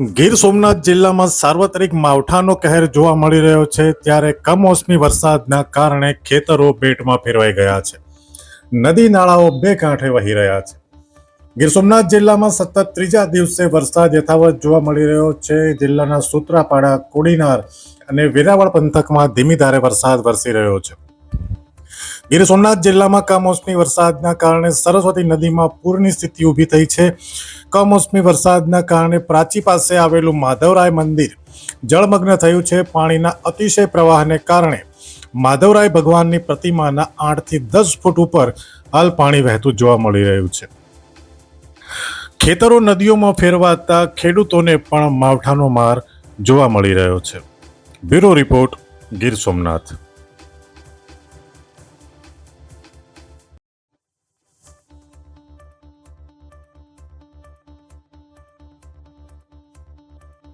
ગીર સોમનાથ જિલ્લામાં સાર્વત્રિક માવઠાનો કહેર જોવા મળી રહ્યો છે, ત્યારે કમોસમી વરસાદના કારણે ખેતરો બેટમાં ફેરવાઈ ગયા છે. નદી નાળાઓ બે કાંઠે વહી રહ્યા છે. ગીર સોમનાથ જિલ્લામાં સતત ત્રીજા દિવસે વરસાદ યથાવત જોવા મળી રહ્યો છે. જિલ્લાના સૂત્રાપાડા, કોડીનાર અને વેરાવળ પંથકમાં ધીમી ધારે વરસાદ વરસી રહ્યો છે. ગીર સોમનાથ જિલ્લામાં કમોસમી વરસાદના કારણે સરસ્વતી નદીમાં પૂરની સ્થિતિ ઊભી થઈ છે. કમોસમી વરસાદના કારણે પ્રાચી પાસે આવેલું માધવરાય મંદિર જળમગ્ન થયું છે. પાણીના અતિશય પ્રવાહને કારણે માધવરાય ભગવાનની પ્રતિમાના આઠથી દસ ફૂટ ઉપર હાલ પાણી વહેતું જોવા મળી રહ્યું છે. ખેતરો નદીઓમાં ફેરવાતા ખેડૂતોને પણ માવઠાનો માર જોવા મળી રહ્યો છે. Bureau report Gir Somnath.